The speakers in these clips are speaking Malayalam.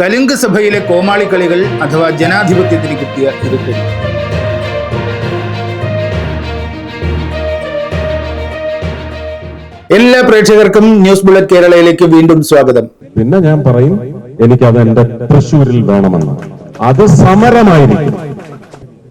കലുങ്ക് സഭയിലെ കോമാളിക്കളികൾ അഥവാ ജനാധിപത്യത്തിന് കിട്ടിയ ഇരുട്ടടി എല്ലാ പ്രേക്ഷകർക്കും ന്യൂസ് ബുള്ളറ്റ് കേരളയിലേക്ക് വീണ്ടും സ്വാഗതം. പിന്നെ ഞാൻ പറയും എനിക്കത് എന്റെ തൃശ്ശൂരിൽ വേണമെന്ന്. അത് സമരമായിരിക്കും.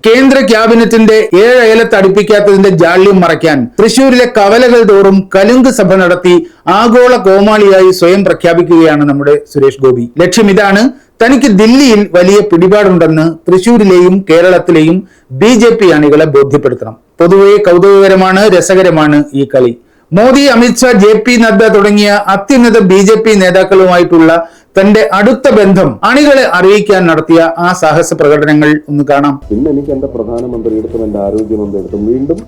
കേന്ദ്ര ക്യാബിനറ്റിന്റെ ഏഴ് അയലത്ത് അടുപ്പിക്കാത്തതിന്റെ ജാള്യം മറയ്ക്കാൻ തൃശൂരിലെ കവലകൾ തോറും കലുങ്ക് സഭ നടത്തി ആഗോള കോമാളിയായി സ്വയം പ്രഖ്യാപിക്കുകയാണ് നമ്മുടെ സുരേഷ് ഗോപി. ലക്ഷ്യം ഇതാണ് തനിക്ക് ദില്ലിയിൽ വലിയ പിടിപാടുണ്ടെന്ന് തൃശൂരിലെയും കേരളത്തിലെയും ബി ജെ പി അണികളെ ബോധ്യപ്പെടുത്തണം. പൊതുവെ കൗതുകകരമാണ് രസകരമാണ് ഈ കളി. മോദി അമിത്ഷാ ജെ പി നദ്ദ തുടങ്ങിയ അത്യുന്നത ബി ജെ പി നേതാക്കളുമായിട്ടുള്ള തന്റെ അടുത്ത ബന്ധം അണികളെ അറിയിക്കാൻ നടത്തിയ ആ സാഹസ പ്രകടനങ്ങൾ ഒന്ന് കാണാം. പിന്നെ എനിക്ക് എന്റെ പ്രധാനമന്ത്രിയെടുത്തും എന്റെ ആരോഗ്യമന്ത്രിയെടുത്തും വീണ്ടും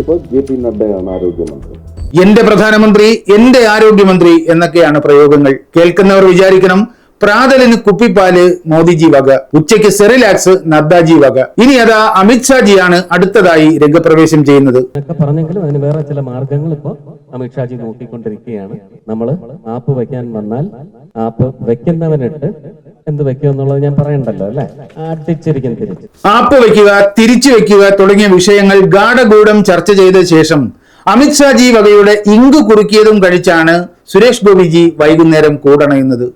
ഇപ്പൊ ജെ പി നഡ്ഡയാണ് ആരോഗ്യമന്ത്രി. എന്റെ പ്രധാനമന്ത്രി എന്റെ ആരോഗ്യമന്ത്രി എന്നൊക്കെയാണ് പ്രയോഗങ്ങൾ. കേൾക്കുന്നവർ വിചാരിക്കണം പ്രാതലിന് കുപ്പിപ്പാൽ മോദിജി വക. ഉച്ചയ്ക്ക് സെറിലാക്സ് നദ്ദാജി വക. ഇനി അതാ അമിത്ഷാജിയാണ് അടുത്തതായി രംഗപ്രവേശം ചെയ്യുന്നത്. പറഞ്ഞെങ്കിലും അതിന് വേറെ ചില മാർഗങ്ങൾ ഇപ്പോൾ അമിത്ഷാജി നോക്കിക്കൊണ്ടിരിക്കുകയാണ്. നമ്മൾ ആപ്പ് വെക്കാൻ വന്നാൽ ആപ്പ് വെക്കുന്നവനിട്ട് എന്ത് വെക്കുക എന്നുള്ളത് ഞാൻ പറയണ്ടല്ലോ അല്ലെ? അടിച്ചിരിക്കും തിരിച്ച്. ആപ്പ് വെക്കുക തിരിച്ചു വെക്കുക തുടങ്ങിയ വിഷയങ്ങൾ ഗാഠഗൂഢം ചർച്ച ചെയ്ത ശേഷം അമിത്ഷാജി വകയുടെ ഇങ്ക് കുറുക്കിയതും കഴിച്ചാണ് സുരേഷ് ഗോപിജി വൈകുന്നേരം കൂടണയുന്നത്.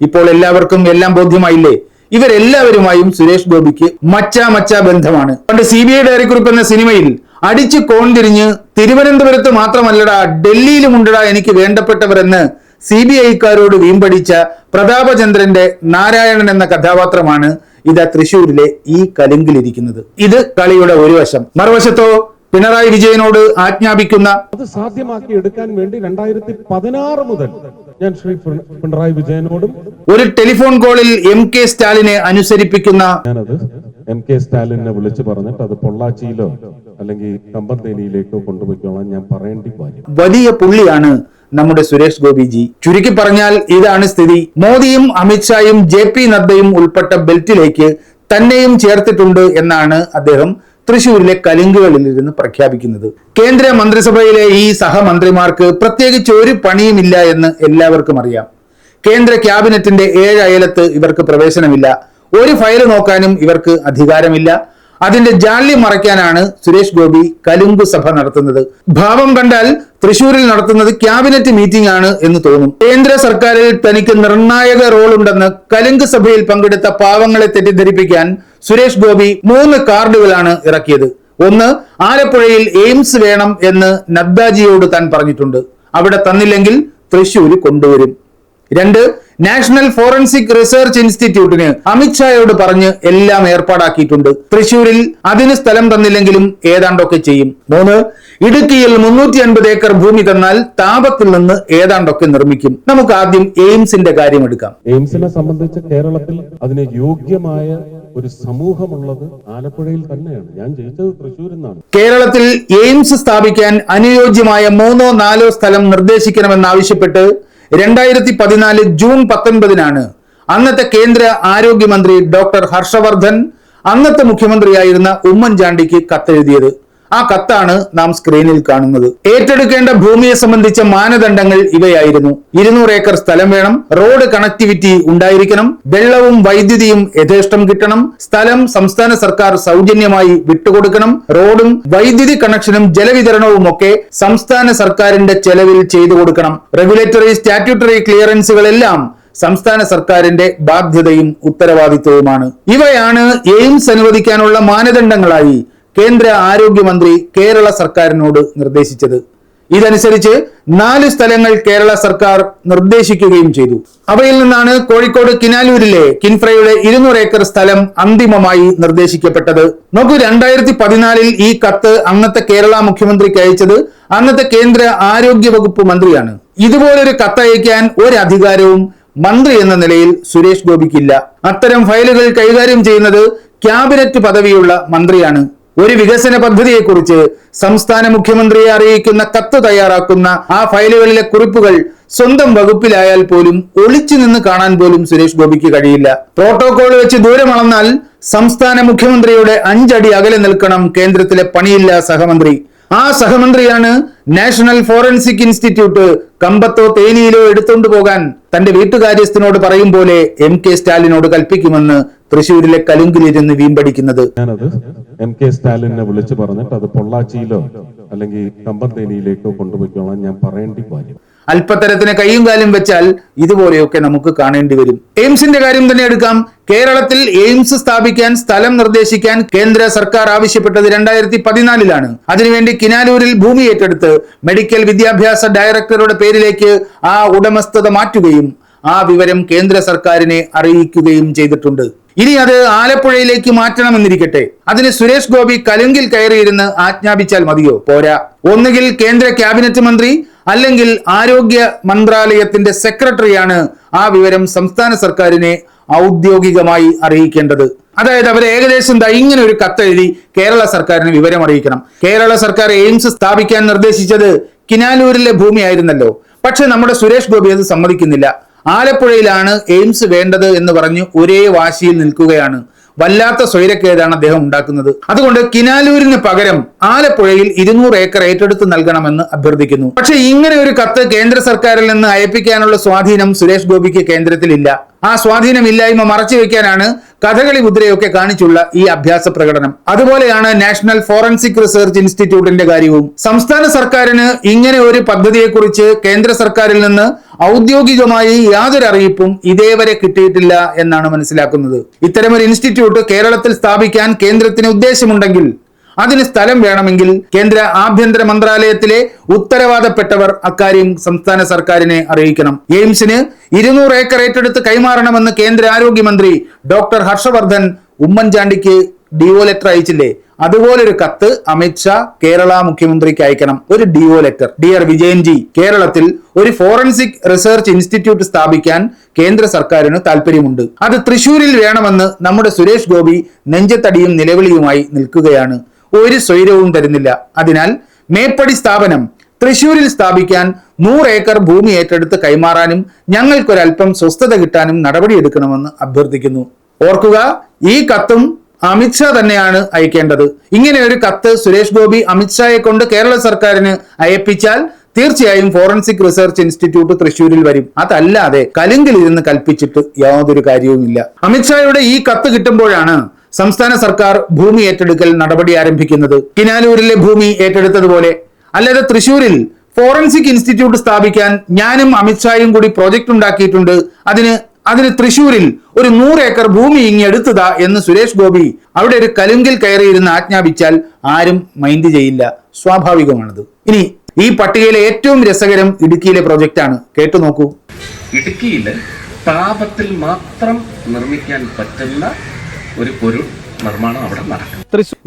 ഇപ്പോൾ എല്ലാവർക്കും എല്ലാം ബോധ്യമായില്ലേ? ഇവരെല്ലാവരുമായും സുരേഷ് ഗോപിക്ക് മച്ചാ മച്ചാ ബന്ധമാണ്. പണ്ട് സി ബി ഐ ഡയറിക്കുറിപ്പ് എന്ന സിനിമയിൽ അടിച്ചു കോൺതിരിഞ്ഞ് തിരുവനന്തപുരത്ത് മാത്രമല്ലടാ ഡൽഹിയിലും ഉണ്ടടാ എനിക്ക് വേണ്ടപ്പെട്ടവരെന്ന് സി ബി ഐക്കാരോട് വീമ്പടിച്ച പ്രതാപചന്ദ്രന്റെ നാരായണൻ എന്ന കഥാപാത്രമാണ് ഇതാ തൃശൂരിലെ ഈ കലുങ്കിലിരിക്കുന്നത്. ഇത് കളിയുടെ ഒരു വശം. മറുവശത്തോ പിണറായി വിജയനോട് ആജ്ഞാപിക്കുന്ന അത് സാധ്യമാക്കി എടുക്കാൻ വേണ്ടി രണ്ടായിരത്തി പതിനാറ് മുതൽ ഞാൻ ശ്രീ പിണറായി വിജയനോടും ഒരു ടെലിഫോൺ കോളിൽ എം കെ സ്റ്റാലിനെ അനുസരിപ്പിക്കുന്ന ഞാനത് എം കെ സ്റ്റാലിനെ വിളിച്ചു പറഞ്ഞിട്ട് അത് പൊള്ളാച്ചിയിലോ അല്ലെങ്കിൽ കമ്പന്തേനിയിലേക്കോ കൊണ്ടുപോയിക്കോളാൻ ഞാൻ പറയേണ്ടി വരും. വലിയ പുള്ളിയാണ് നമ്മുടെ സുരേഷ് ഗോപിജി. ചുരുക്കി പറഞ്ഞാൽ ഇതാണ് സ്ഥിതി. മോദിയും അമിത്ഷായും ജെ പി നദ്ദയും ഉൾപ്പെട്ട ബെൽറ്റിലേക്ക് തന്നെയും ചേർത്തിട്ടുണ്ട് എന്നാണ് അദ്ദേഹം തൃശൂരിലെ കലിങ്കുകളിൽ ഇരുന്ന് പ്രഖ്യാപിക്കുന്നത്. കേന്ദ്ര മന്ത്രിസഭയിലെ ഈ സഹമന്ത്രിമാർക്ക് പ്രത്യേകിച്ച് ഒരു പണിയുമില്ല എന്ന് എല്ലാവർക്കും അറിയാം. കേന്ദ്ര ക്യാബിനറ്റിന്റെ ഏഴ് അയലത്ത് ഇവർക്ക് പ്രവേശനമില്ല. ഒരു ഫയൽ നോക്കാനും ഇവർക്ക് അധികാരമില്ല. അതിന്റെ ജാള്യം മറയ്ക്കാനാണ് സുരേഷ് ഗോപി കലുങ്കു സഭ നടത്തുന്നത്. ഭാവം കണ്ടാൽ തൃശൂരിൽ നടത്തുന്നത് ക്യാബിനറ്റ് മീറ്റിംഗ് ആണ് എന്ന് തോന്നും. കേന്ദ്ര സർക്കാരിൽ തനിക്ക് നിർണായക റോൾ ഉണ്ടെന്ന് കലുങ്ക് സഭയിൽ പങ്കെടുത്ത പാവങ്ങളെ തെറ്റിദ്ധരിപ്പിക്കാൻ സുരേഷ് ഗോപി മൂന്ന് കാർഡുകളാണ് ഇറക്കിയത്. ഒന്ന് ആലപ്പുഴയിൽ എയിംസ് വേണം എന്ന് നദ്ദാജിയോട് താൻ പറഞ്ഞിട്ടുണ്ട്. അവിടെ തന്നില്ലെങ്കിൽ തൃശൂര് കൊണ്ടുവരും. രണ്ട് നാഷണൽ ഫോറൻസിക് റിസർച്ച് ഇൻസ്റ്റിറ്റ്യൂട്ടിന് അമിത്ഷായോട് പറഞ്ഞ് എല്ലാം ഏർപ്പാടാക്കിയിട്ടുണ്ട്. തൃശൂരിൽ അതിന് സ്ഥലം തന്നില്ലെങ്കിലും ഏതാണ്ടൊക്കെ ചെയ്യും. മൂന്ന് ഇടുക്കിയിൽ മുന്നൂറ്റി അൻപത് ഏക്കർ ഭൂമി തന്നാൽ താപത്തിൽ നിന്ന് ഏതാണ്ടൊക്കെ നിർമ്മിക്കും. നമുക്ക് ആദ്യം എയിംസിന്റെ കാര്യം എടുക്കാം. എയിംസിനെ സംബന്ധിച്ച് കേരളത്തിൽ അതിന് യോഗ്യമായ ഒരു സമൂഹമുള്ളത് ആലപ്പുഴയിൽ തന്നെയാണ്. ഞാൻ ജയിച്ചത് തൃശ്ശൂരിൽ നിന്നാണ്. കേരളത്തിൽ എയിംസ് സ്ഥാപിക്കാൻ അനുയോജ്യമായ മൂന്നോ നാലോ സ്ഥലം നിർദ്ദേശിക്കണമെന്നാവശ്യപ്പെട്ട് രണ്ടായിരത്തി പതിനാല് ജൂൺ പത്തൊൻപതിനാണ് അന്നത്തെ കേന്ദ്ര ആരോഗ്യമന്ത്രി ഡോക്ടർ ഹർഷവർദ്ധൻ അന്നത്തെ മുഖ്യമന്ത്രിയായിരുന്ന ഉമ്മൻചാണ്ടിക്ക് കത്തെഴുതിയത്. ആ കത്താണ് നാം സ്ക്രീനിൽ കാണുന്നത്. ഏറ്റെടുക്കേണ്ട ഭൂമിയെ സംബന്ധിച്ച മാനദണ്ഡങ്ങൾ ഇവയായിരുന്നു. ഇരുന്നൂറ് ഏക്കർ സ്ഥലം വേണം റോഡ് കണക്ടിവിറ്റി ഉണ്ടായിരിക്കണം വെള്ളവും വൈദ്യുതിയും യഥേഷ്ടം കിട്ടണം സ്ഥലം സംസ്ഥാന സർക്കാർ സൗജന്യമായി വിട്ടുകൊടുക്കണം റോഡും വൈദ്യുതി കണക്ഷനും ജലവിതരണവും ഒക്കെ സംസ്ഥാന സർക്കാരിന്റെ ചെലവിൽ ചെയ്തു കൊടുക്കണം. റെഗുലേറ്ററി സ്റ്റാറ്റ്യൂട്ടറി ക്ലിയറൻസുകളെല്ലാം സംസ്ഥാന സർക്കാരിന്റെ ബാധ്യതയും ഉത്തരവാദിത്വവുമാണ്. ഇവയാണ് എയിംസ് അനുവദിക്കാനുള്ള മാനദണ്ഡങ്ങളായി കേന്ദ്ര ആരോഗ്യമന്ത്രി കേരള സർക്കാരിനോട് നിർദ്ദേശിച്ചത്. ഇതനുസരിച്ച് നാല് സ്ഥലങ്ങൾ കേരള സർക്കാർ നിർദ്ദേശിക്കുകയും ചെയ്തു. അവയിൽ നിന്നാണ് കോഴിക്കോട് കിനാലൂരിലെ കിൻഫ്രയുടെ ഇരുന്നൂറ് ഏക്കർ സ്ഥലം അന്തിമമായി നിർദ്ദേശിക്കപ്പെട്ടത്. നോക്കൂ രണ്ടായിരത്തി പതിനാലിൽ ഈ കത്ത് അന്നത്തെ കേരള മുഖ്യമന്ത്രിക്ക് അയച്ചത് അന്നത്തെ കേന്ദ്ര ആരോഗ്യ വകുപ്പ് മന്ത്രിയാണ്. ഇതുപോലൊരു കത്തയക്കാൻ ഒരു അധികാരവും മന്ത്രി എന്ന നിലയിൽ സുരേഷ് ഗോപിക്കില്ല. അത്തരം ഫയലുകൾ കൈകാര്യം ചെയ്യുന്നത് ക്യാബിനറ്റ് പദവിയുള്ള മന്ത്രിയാണ്. ഒരു വികസന പദ്ധതിയെക്കുറിച്ച് സംസ്ഥാന മുഖ്യമന്ത്രിയെ അറിയിക്കുന്ന കത്ത് തയ്യാറാക്കുന്ന ആ ഫയലുകളിലെ കുറിപ്പുകൾ സ്വന്തം വകുപ്പിലായാൽ പോലും ഒളിച്ചു നിന്ന് കാണാൻ പോലും സുരേഷ് ഗോപിക്ക് കഴിയില്ല. പ്രോട്ടോകോൾ വെച്ച് ദൂരം അളന്നാൽ സംസ്ഥാന മുഖ്യമന്ത്രിയുടെ അഞ്ചടി അകലെ നിൽക്കണം കേന്ദ്രത്തിലെ പണിയില്ല സഹമന്ത്രി. ആ സഹമന്ത്രിയാണ് നാഷണൽ ഫോറൻസിക് ഇൻസ്റ്റിറ്റ്യൂട്ട് കമ്പത്തോ തേനിയിലോ എടുത്തുകൊണ്ടു പോകാൻ തന്റെ വീട്ടുകാര്യസ്ഥനോട് പറയും പോലെ എം കെ സ്റ്റാലിനോട് കൽപ്പിക്കുമെന്ന് തൃശൂരിലെ കലുങ്കിലിരുന്ന് വീമ്പടിക്കുന്നത് ഞാനത് എം കെ സ്റ്റാലിനെ വിളിച്ചു പറഞ്ഞിട്ട് അത് പൊള്ളാച്ചിയിലോ അല്ലെങ്കിൽ കമ്പന്തേനിയിലേക്കോ കൊണ്ടുപോയിക്കോളാൻ ഞാൻ പറയേണ്ടി വരും. അല്പത്തരത്തിന് കൈയും കാലും വെച്ചാൽ ഇതുപോലെയൊക്കെ നമുക്ക് കാണേണ്ടി വരും. എയിംസിന്റെ കാര്യം തന്നെ എടുക്കാം. കേരളത്തിൽ എയിംസ് സ്ഥാപിക്കാൻ സ്ഥലം നിർദ്ദേശിക്കാൻ കേന്ദ്ര സർക്കാർ ആവശ്യപ്പെട്ടത് രണ്ടായിരത്തി പതിനാലിലാണ് അതിനുവേണ്ടി കിനാലൂരിൽ ഭൂമി ഏറ്റെടുത്ത് മെഡിക്കൽ വിദ്യാഭ്യാസ ഡയറക്ടറുടെ പേരിലേക്ക് ആ ഉടമസ്ഥത മാറ്റുകയും ആ വിവരം കേന്ദ്ര സർക്കാരിനെ അറിയിക്കുകയും ചെയ്തിട്ടുണ്ട്. ഇനി അത് ആലപ്പുഴയിലേക്ക് മാറ്റണമെന്നിരിക്കട്ടെ. അതിന് സുരേഷ് ഗോപി കലുങ്കിൽ കയറിയിരുന്ന് ആജ്ഞാപിച്ചാൽ മതിയോ? പോരാ. ഒന്നുകിൽ കേന്ദ്ര ക്യാബിനറ്റ് മന്ത്രി അല്ലെങ്കിൽ ആരോഗ്യ മന്ത്രാലയത്തിന്റെ സെക്രട്ടറിയാണ് ആ വിവരം സംസ്ഥാന സർക്കാരിനെ ഔദ്യോഗികമായി അറിയിക്കേണ്ടത്. അതായത് അവർ ഏകദേശം ദാ ഇങ്ങനെ ഒരു കത്തെഴുതി കേരള സർക്കാരിന് വിവരം അറിയിക്കണം. കേരള സർക്കാർ എയിംസ് സ്ഥാപിക്കാൻ നിർദ്ദേശിച്ചത് കിനാലൂരിലെ ഭൂമിയായിരുന്നല്ലോ. പക്ഷെ നമ്മുടെ സുരേഷ് ഗോപി അത് സമ്മതിക്കുന്നില്ല. ആലപ്പുഴയിലാണ് എയിംസ് വേണ്ടത് എന്ന് പറഞ്ഞ് ഒരേ വാശിയിൽ നിൽക്കുകയാണ്. വല്ലാത്ത സ്വൈരക്കേടാണ് അദ്ദേഹം ഉണ്ടാക്കുന്നത്. അതുകൊണ്ട് കിനാലൂരിന് പകരം ആലപ്പുഴയിൽ ഇരുന്നൂറ് ഏക്കർ ഏറ്റെടുത്ത് നൽകണമെന്ന് അഭ്യർത്ഥിക്കുന്നു. പക്ഷേ ഇങ്ങനെ ഒരു കത്ത് കേന്ദ്ര സർക്കാരിൽ നിന്ന് അയപ്പിക്കാനുള്ള സ്വാധീനം സുരേഷ് ഗോപിക്ക് കേന്ദ്രത്തിലില്ല. ആ സ്വാധീനമില്ലായ്മ മറച്ചു വെക്കാനാണ് കഥകളി മുദ്രയൊക്കെ കാണിച്ചുള്ള ഈ അഭ്യാസ പ്രകടനം. അതുപോലെയാണ് നാഷണൽ ഫോറൻസിക് റിസർച്ച് ഇൻസ്റ്റിറ്റ്യൂട്ടിന്റെ കാര്യവും. സംസ്ഥാന സർക്കാരിന് ഇങ്ങനെ ഒരു പദ്ധതിയെക്കുറിച്ച് കേന്ദ്ര സർക്കാരിൽ നിന്ന് ഔദ്യോഗികമായി യാതൊരു അറിയിപ്പും ഇതേവരെ കിട്ടിയിട്ടില്ല എന്നാണ് മനസ്സിലാക്കുന്നത്. ഇത്തരമൊരു ഇൻസ്റ്റിറ്റ്യൂട്ട് കേരളത്തിൽ സ്ഥാപിക്കാൻ കേന്ദ്രത്തിന് ഉദ്ദേശമുണ്ടെങ്കിൽ അതിന് സ്ഥലം വേണമെങ്കിൽ കേന്ദ്ര ആഭ്യന്തര മന്ത്രാലയത്തിലെ ഉത്തരവാദപ്പെട്ടവർ അക്കാര്യം സംസ്ഥാന സർക്കാരിനെ അറിയിക്കണം. എയിംസിന് ഇരുന്നൂറ് ഏക്കർ ഏറ്റെടുത്ത് കൈമാറണമെന്ന് കേന്ദ്ര ആരോഗ്യമന്ത്രി ഡോക്ടർ ഹർഷവർദ്ധൻ ഉമ്മൻചാണ്ടിക്ക് ഡിഒ ലെറ്റർ അയച്ചില്ലേ? അതുപോലൊരു കത്ത് അമിത്ഷാ കേരള മുഖ്യമന്ത്രിക്ക് അയക്കണം. ഒരു ഡിഒ ലെറ്റർ ഡിയർ വിജയൻജി കേരളത്തിൽ ഒരു ഫോറൻസിക് റിസർച്ച് ഇൻസ്റ്റിറ്റ്യൂട്ട് സ്ഥാപിക്കാൻ കേന്ദ്ര സർക്കാരിന് താല്പര്യമുണ്ട് അത് തൃശൂരിൽ വേണമെന്ന് നമ്മുടെ സുരേഷ് ഗോപി നെഞ്ചത്തടിയും നിലവിളിയുമായി നിൽക്കുകയാണ്. ഒരു സ്വൈരവും തരുന്നില്ല. അതിനാൽ മേപ്പടി സ്ഥാപനം തൃശൂരിൽ സ്ഥാപിക്കാൻ നൂറ് ഏക്കർ ഭൂമി ഏറ്റെടുത്ത് കൈമാറാനും ഞങ്ങൾക്കൊരൽപ്പം സ്വസ്ഥത കിട്ടാനും നടപടിയെടുക്കണമെന്ന് അഭ്യർത്ഥിക്കുന്നു. ഓർക്കുക ഈ കത്തും അമിത്ഷാ തന്നെയാണ് അയക്കേണ്ടത്. ഇങ്ങനെ ഒരു കത്ത് സുരേഷ് ഗോപി അമിത്ഷായെ കൊണ്ട് കേരള സർക്കാരിന് അയപ്പിച്ചാൽ തീർച്ചയായും ഫോറൻസിക് റിസർച്ച് ഇൻസ്റ്റിറ്റ്യൂട്ട് തൃശൂരിൽ വരും. അതല്ലാതെ കലുങ്കിൽ ഇരുന്ന് കൽപ്പിച്ചിട്ട് യാതൊരു കാര്യവുമില്ല. അമിത്ഷായുടെ ഈ കത്ത് കിട്ടുമ്പോഴാണ് സംസ്ഥാന സർക്കാർ ഭൂമി ഏറ്റെടുക്കൽ നടപടി ആരംഭിക്കുന്നത് കിനാലൂരിലെ ഭൂമി ഏറ്റെടുത്തതുപോലെ അല്ലാതെ തൃശൂരിൽ ഫോറൻസിക് ഇൻസ്റ്റിറ്റ്യൂട്ട് സ്ഥാപിക്കാൻ ഞാനും അമിത്ഷായും കൂടി പ്രോജക്റ്റ് ഉണ്ടാക്കിയിട്ടുണ്ട്. അതിന് അതിന് തൃശൂരിൽ ഒരു നൂറ് ഏക്കർ ഭൂമി ഇങ്ങി എടുത്തതാ എന്ന് സുരേഷ് ഗോപി അവിടെ ഒരു കലുങ്കിൽ കയറിയിരുന്ന് ആജ്ഞാപിച്ചാൽ ആരും മൈൻഡ് ചെയ്യില്ല. സ്വാഭാവികമാണത്. ഇനി ഈ പട്ടികയിലെ ഏറ്റവും രസകരം ഇടുക്കിയിലെ പ്രൊജക്റ്റാണ് കേട്ടു നോക്കൂ. ഇടുക്കിയിൽ താപത്തിൽ മാത്രം നിർമ്മിക്കാൻ പറ്റുന്ന ഒരു ഒരു നിർമ്മാണം അവിടെ നടക്കും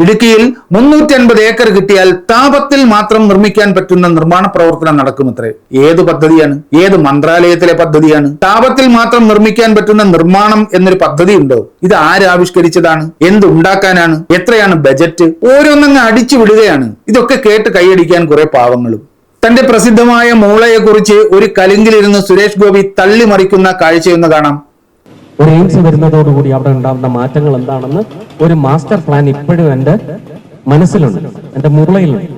ഇടുക്കിയിൽ മുന്നൂറ്റി അൻപത് ഏക്കർ കിട്ടിയാൽ താപത്തിൽ മാത്രം നിർമ്മിക്കാൻ പറ്റുന്ന നിർമ്മാണ പ്രവർത്തനം നടക്കുമത്രേ. ഏത് പദ്ധതിയാണ്? ഏത് മന്ത്രാലയത്തിലെ പദ്ധതിയാണ്? താപത്തിൽ മാത്രം നിർമ്മിക്കാൻ പറ്റുന്ന നിർമ്മാണം എന്നൊരു പദ്ധതി ഉണ്ടോ? ഇത് ആരാവിഷ്കരിച്ചതാണ് എന്തുണ്ടാക്കാനാണ് എത്രയാണ് ബജറ്റ്? ഓരോന്നങ്ങ് അടിച്ചു വിടുകയാണ്. ഇതൊക്കെ കേട്ട് കൈയടിക്കാൻ കുറെ പാവങ്ങളും. തന്റെ പ്രസിദ്ധമായ മൂളയെക്കുറിച്ച് ഒരു കലുങ്കിലിരുന്ന് സുരേഷ് ഗോപി തള്ളിമറിക്കുന്ന കാഴ്ചയൊന്ന് കാണാം. ഒരു എയിംസ് വരുന്നതോടുകൂടി അവിടെ ഉണ്ടാകുന്ന മാറ്റങ്ങൾ എന്താണെന്ന് ഒരു മാസ്റ്റർ പ്ലാൻ ഇപ്പോഴും എന്റെ മനസ്സിലുണ്ട് എന്റെ മുറയിലുണ്ട്.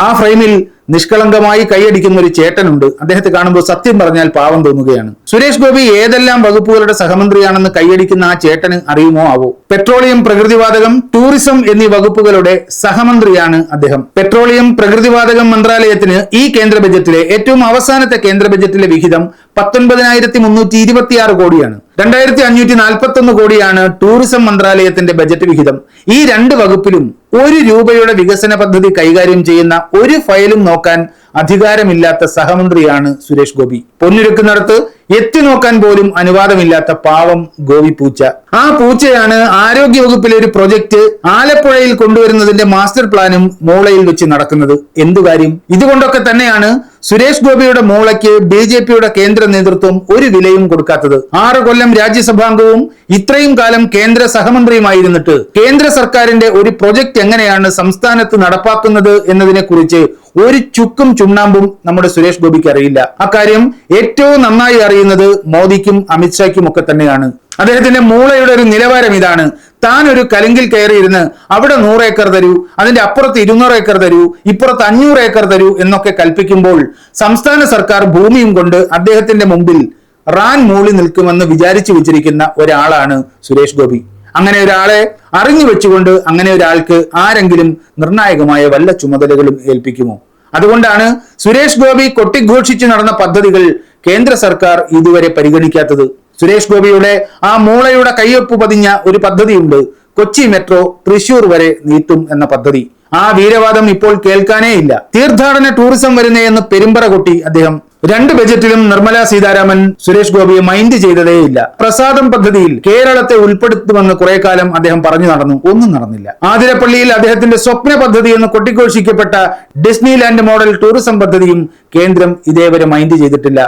ആ ഫ്രെയിമിൽ നിഷ്കളങ്കമായി കൈയടിക്കുന്ന ഒരു ചേട്ടനുണ്ട്. അദ്ദേഹത്തെ കാണുമ്പോൾ സത്യം പറഞ്ഞാൽ പാവം തോന്നുകയാണ്. സുരേഷ് ഗോപി ഏതെല്ലാം വകുപ്പുകളുടെ സഹമന്ത്രിയാണെന്ന് കൈയടിക്കുന്ന ആ ചേട്ടന് അറിയുമോ ആവോ? പെട്രോളിയം പ്രകൃതിവാതകം ടൂറിസം എന്നീ വകുപ്പുകളുടെ സഹമന്ത്രിയാണ് അദ്ദേഹം. പെട്രോളിയം പ്രകൃതിവാതകം മന്ത്രാലയത്തിന് ഈ കേന്ദ്ര ബജറ്റിലെ ഏറ്റവും അവസാനത്തെ കേന്ദ്ര ബജറ്റിലെ വിഹിതം പത്തൊൻപതിനായിരത്തി കോടിയാണ്. രണ്ടായിരത്തി അഞ്ഞൂറ്റി നാൽപ്പത്തി ഒന്ന് കോടിയാണ് ടൂറിസം മന്ത്രാലയത്തിന്റെ ബജറ്റ് വിഹിതം. ഈ രണ്ട് വകുപ്പിലും ഒരു രൂപയുടെ വികസന പദ്ധതി കൈകാര്യം ചെയ്യുന്ന ഒരു ഫയലും നോക്കാൻ അധികാരമില്ലാത്ത സഹമന്ത്രിയാണ് സുരേഷ് ഗോപി. പൊന്നൊരുക്കുന്നിടത്ത് എത്തി നോക്കാൻ പോലും അനുവാദമില്ലാത്ത പാവം ഗോപി പൂച്ച. ആ പൂച്ചയാണ് ആരോഗ്യ വകുപ്പിലെ ഒരു പ്രൊജക്ട് ആലപ്പുഴയിൽ കൊണ്ടുവരുന്നതിന്റെ മാസ്റ്റർ പ്ലാനും മൂളയിൽ വെച്ച് നടക്കുന്നത്. എന്തു കാര്യം? ഇതുകൊണ്ടൊക്കെ തന്നെയാണ് സുരേഷ് ഗോപിയുടെ മൂളയ്ക്ക് ബി ജെ പിയുടെ കേന്ദ്ര നേതൃത്വം ഒരു വിലയും കൊടുക്കാത്തത്. ആറ് കൊല്ലം രാജ്യസഭാംഗവും ഇത്രയും കാലം കേന്ദ്ര സഹമന്ത്രിയുമായിരുന്നിട്ട് കേന്ദ്ര സർക്കാരിന്റെ ഒരു പ്രൊജക്ട് എങ്ങനെയാണ് സംസ്ഥാനത്ത് നടപ്പാക്കുന്നത് എന്നതിനെ കുറിച്ച് ഒരു ചുക്കും ചുണ്ണാമ്പും നമ്മുടെ സുരേഷ് ഗോപിക്ക് അറിയില്ല. അക്കാര്യം ഏറ്റവും നന്നായി അറിയുന്നത് മോദിക്കും അമിത്ഷായ്ക്കും ഒക്കെ തന്നെയാണ്. അദ്ദേഹത്തിന്റെ മൂളയുടെ ഒരു നിലവാരം ഇതാണ്. താൻ ഒരു കലിങ്കിൽ കയറിയിരുന്ന് അവിടെ നൂറ് ഏക്കർ തരൂ അതിന്റെ അപ്പുറത്ത് ഇരുന്നൂറ് ഏക്കർ തരൂ ഇപ്പുറത്ത് അഞ്ഞൂറ് ഏക്കർ തരൂ എന്നൊക്കെ കൽപ്പിക്കുമ്പോൾ സംസ്ഥാന സർക്കാർ ഭൂമിയും കൊണ്ട് അദ്ദേഹത്തിന്റെ മുമ്പിൽ റാൻ മൂളി നിൽക്കുമെന്ന് വിചാരിച്ചു വെച്ചിരിക്കുന്ന ഒരാളാണ് സുരേഷ് ഗോപി. അങ്ങനെ ഒരാളെ അറിഞ്ഞു വെച്ചുകൊണ്ട് അങ്ങനെ ഒരാൾക്ക് ആരെങ്കിലും നിർണായകമായ വല്ല ചുമതലകളും ഏൽപ്പിക്കുമോ? അതുകൊണ്ടാണ് സുരേഷ് ഗോപി കൊട്ടിഘോഷിച്ചു നടന്ന പദ്ധതികൾ കേന്ദ്ര സർക്കാർ ഇതുവരെ പരിഗണിക്കാത്തത്. സുരേഷ് ഗോപിയുടെ ആ മൂളയുടെ കയ്യൊപ്പ് പതിഞ്ഞ ഒരു പദ്ധതിയുണ്ട്. കൊച്ചി മെട്രോ തൃശൂർ വരെ നീട്ടും എന്ന പദ്ധതി. ആ വീരവാദം ഇപ്പോൾ കേൾക്കാനേ ഇല്ല തീർത്ഥാടന ടൂറിസം വരുന്നേ എന്ന് പെരുമ്പറ കൊട്ടി അദ്ദേഹം രണ്ട് ബജറ്റിലും നിർമ്മല സീതാരാമൻ സുരേഷ് ഗോപിയെ മൈൻഡ് ചെയ്തതേയില്ല പ്രസാദം പദ്ധതിയിൽ കേരളത്തെ ഉൾപ്പെടുത്തുമെന്ന് കുറെ കാലം അദ്ദേഹം പറഞ്ഞു നടന്നു. ഒന്നും നടന്നില്ല. ആതിരപ്പള്ളിയിൽ അദ്ദേഹത്തിന്റെ സ്വപ്ന പദ്ധതി എന്ന് കൊട്ടിഘോഷിക്കപ്പെട്ട ഡിസ്നിലാൻഡ് മോഡൽ ടൂറിസം പദ്ധതിയും കേന്ദ്രം ഇതേവരെ മൈൻഡ് ചെയ്തിട്ടില്ല.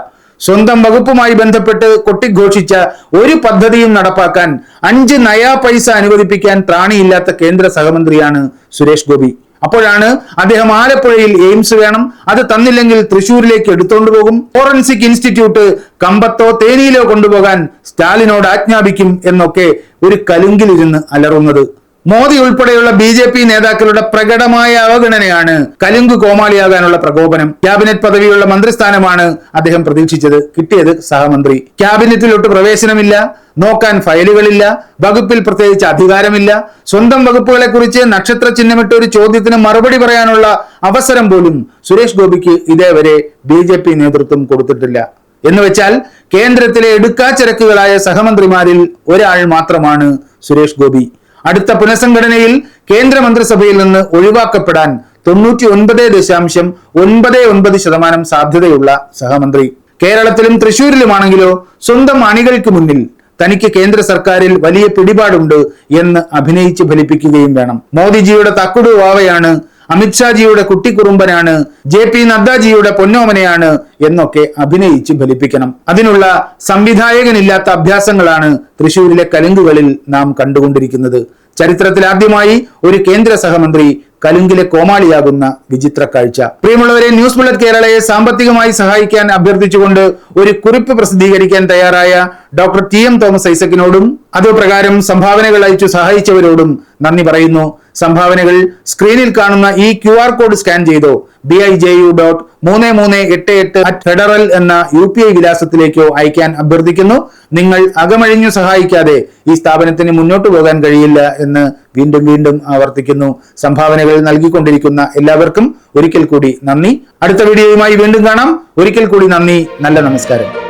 സ്വന്തം വകുപ്പുമായി ബന്ധപ്പെട്ട് കൊട്ടിഘോഷിച്ച ഒരു പദ്ധതിയും നടപ്പാക്കാൻ അഞ്ച് നയാ പൈസ അനുവദിപ്പിക്കാൻ ത്രാണിയില്ലാത്ത കേന്ദ്ര സഹമന്ത്രിയാണ് സുരേഷ് ഗോപി. അപ്പോഴാണ് അദ്ദേഹം ആലപ്പുഴയിൽ എയിംസ് വേണം അത് തന്നില്ലെങ്കിൽ തൃശൂരിലേക്ക് എടുത്തോണ്ട് പോകും. ഫോറൻസിക് ഇൻസ്റ്റിറ്റ്യൂട്ട് കമ്പത്തോ തേനിയിലോ കൊണ്ടുപോകാൻ സ്റ്റാലിനോട് ആജ്ഞാപിക്കും എന്നൊക്കെ ഒരു കലുങ്കിലിരുന്ന് അലറുന്നത്. മോദി ഉൾപ്പെടെയുള്ള ബി ജെ പി നേതാക്കളുടെ പ്രകടമായ അവഗണനയാണ് കലുങ്ക് കോമാളിയാകാനുള്ള പ്രകോപനം. ക്യാബിനറ്റ് പദവിയുള്ള മന്ത്രിസ്ഥാനമാണ് അദ്ദേഹം പ്രതീക്ഷിച്ചത്. കിട്ടിയത് സഹമന്ത്രി. ക്യാബിനറ്റിലോട്ട് പ്രവേശനമില്ല. നോക്കാൻ ഫയലുകളില്ല. വകുപ്പിൽ പ്രത്യേകിച്ച് അധികാരമില്ല. സ്വന്തം വകുപ്പുകളെ കുറിച്ച് നക്ഷത്ര ചിഹ്നമിട്ട ഒരു ചോദ്യത്തിന് മറുപടി പറയാനുള്ള അവസരം പോലും സുരേഷ് ഗോപിക്ക് ഇതേവരെ ബി ജെ പി നേതൃത്വം കൊടുത്തിട്ടില്ല. എന്ന് വെച്ചാൽ കേന്ദ്രത്തിലെ എടുക്കാച്ചരക്കുകളായ സഹമന്ത്രിമാരിൽ ഒരാൾ മാത്രമാണ് സുരേഷ് ഗോപി. അടുത്ത പുനഃസംഘടനയിൽ കേന്ദ്രമന്ത്രിസഭയിൽ നിന്ന് ഒഴിവാക്കപ്പെടാൻ തൊണ്ണൂറ്റി ഒൻപത് ദശാംശം ഒൻപത് ഒൻപത് ശതമാനം സാധ്യതയുള്ള സഹമന്ത്രി. കേരളത്തിലും തൃശൂരിലുമാണെങ്കിലോ സ്വന്തം അണികൾക്ക് മുന്നിൽ തനിക്ക് കേന്ദ്ര സർക്കാരിൽ വലിയ പിടിപാടുണ്ട് എന്ന് അഭിനയിച്ച് ഫലിപ്പിക്കുകയും വേണം. മോദിജിയുടെ തക്കുടു വാവയാണ് അമിത്ഷാജിയുടെ കുട്ടിക്കുറുമ്പനാണ് ജെ പി നദ്ദാജിയുടെ പൊന്നോമനയാണ് എന്നൊക്കെ അഭിനയിച്ച് ഫലിപ്പിക്കണം. അതിനുള്ള സംവിധായകനില്ലാത്ത അഭ്യാസങ്ങളാണ് തൃശൂരിലെ കലുങ്കുകളിൽ നാം കണ്ടുകൊണ്ടിരിക്കുന്നത്. ചരിത്രത്തിൽ ആദ്യമായി ഒരു കേന്ദ്ര സഹമന്ത്രി കലുങ്കിലെ കോമാളിയാകുന്ന വിചിത്ര കാഴ്ച. പ്രിയമുള്ളവരെ ന്യൂസ് ബുള്ളറ്റ് കേരളയെ സാമ്പത്തികമായി സഹായിക്കാൻ അഭ്യർത്ഥിച്ചുകൊണ്ട് ഒരു കുറിപ്പ് പ്രസിദ്ധീകരിക്കാൻ തയ്യാറായ ഡോക്ടർ ടി എം തോമസ് ഐസക്കിനോടും അതുപ്രകാരം സംഭാവനകൾ അയച്ചു സഹായിച്ചവരോടും നന്ദി പറയുന്നു. സംഭാവനകൾ സ്ക്രീനിൽ കാണുന്ന ഈ ക്യു ആർ കോഡ് സ്കാൻ ചെയ്തോ? B I J U dot മൂന്ന് മൂന്ന് എട്ട് എട്ട് അറ്റ് ഫെഡറൽ എന്ന യു പി ഐ വിലാസത്തിലേക്കോ അയക്കാൻ അഭ്യർത്ഥിക്കുന്നു. നിങ്ങൾ അകമഴിഞ്ഞു സഹായിക്കാതെ ഈ സ്ഥാപനത്തിന് മുന്നോട്ട് പോകാൻ കഴിയില്ല എന്ന് വീണ്ടും വീണ്ടും ആവർത്തിക്കുന്നു. സംഭാവനകൾ നൽകിക്കൊണ്ടിരിക്കുന്ന എല്ലാവർക്കും ഒരിക്കൽ കൂടി നന്ദി. അടുത്ത വീഡിയോയുമായി വീണ്ടും കാണാം. ഒരിക്കൽ കൂടി നന്ദി. നല്ല നമസ്കാരം.